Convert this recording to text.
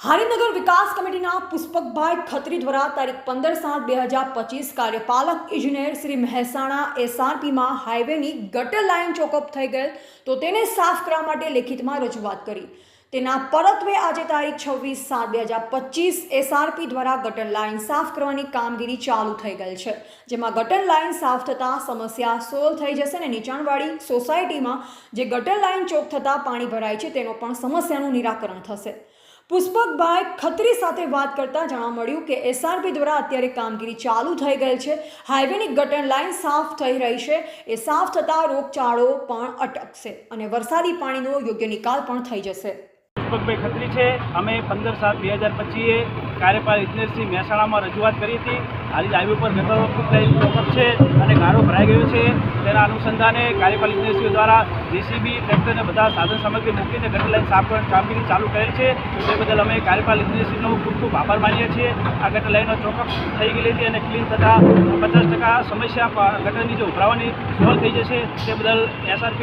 હારીનગર વિકાસ કમિટીના પુષ્પકભાઈ ખત્રી દ્વારા તારીખ પંદર સાત બે હજાર પચીસ કાર્યપાલક ઇજનેર શ્રી મહેસાણા એસઆરપીમાં હાઈવેની ગટર લાઇન ચોકઅપ થઈ ગયેલ તો તેને સાફ કરવા માટે લેખિતમાં રજૂઆત કરી. તેના પરત્વે આજે તારીખ છવ્વીસ સાત બે હજાર પચીસ એસઆરપી દ્વારા ગટર લાઇન સાફ કરવાની કામગીરી ચાલુ થઈ ગયેલ છે, જેમાં ગટર લાઇન સાફ થતાં સમસ્યા સોલ્વ થઈ જશે અને નીચાણવાળી સોસાયટીમાં જે ગટર લાઇન ચોક થતાં પાણી ભરાય છે તેનો પણ સમસ્યાનું નિરાકરણ થશે. પુષ્પકભાઈ ખત્રી સાથે વાત કરતા જાણવા મળ્યું કે એસઆરપી દ્વારા અત્યારે કામગીરી ચાલુ થઈ ગયેલ છે. હાઈવેની ગટર લાઇન સાફ થઈ રહી છે. એ સાફ થતાં રોગચાળો પણ અટકશે અને વરસાદી પાણીનો યોગ્ય નિકાલ પણ થઈ જશે. પુષ્પકભાઈ ખત્રી છે. અમે પંદર સાત બે હજાર પચીએ કાર્યપાલ ઇજનેરસિંહ મહેસાણામાં રજૂઆત કરી હતી. હાલ હાઈવે પર ગટરો ખૂબ ચોકઅપ છે અને ગારો ભરાઈ ગયો છે, તેના અનુસંધાને કાર્યપાલ એજન્સીઓ દ્વારા જેસીબી ટ્રેક્ટરને બધા સાધન સામગ્રી મૂકીને ગટર લાઈન સાફ કરવાની કામગીરી ચાલુ કરેલ છે. તે બદલ અમે કાર્યપાલ એજન્સીનો ખૂબ ખૂબ આભાર માનીએ છીએ. આ ગટર લાઈનો ચોકઅપ થઈ ગયેલી હતી અને ક્લીન થતાં પચાસ ટકા સમસ્યા ગટરની જે ઉભરાવાની સોલ્વ થઈ જશે, તે બદલ એસઆરપી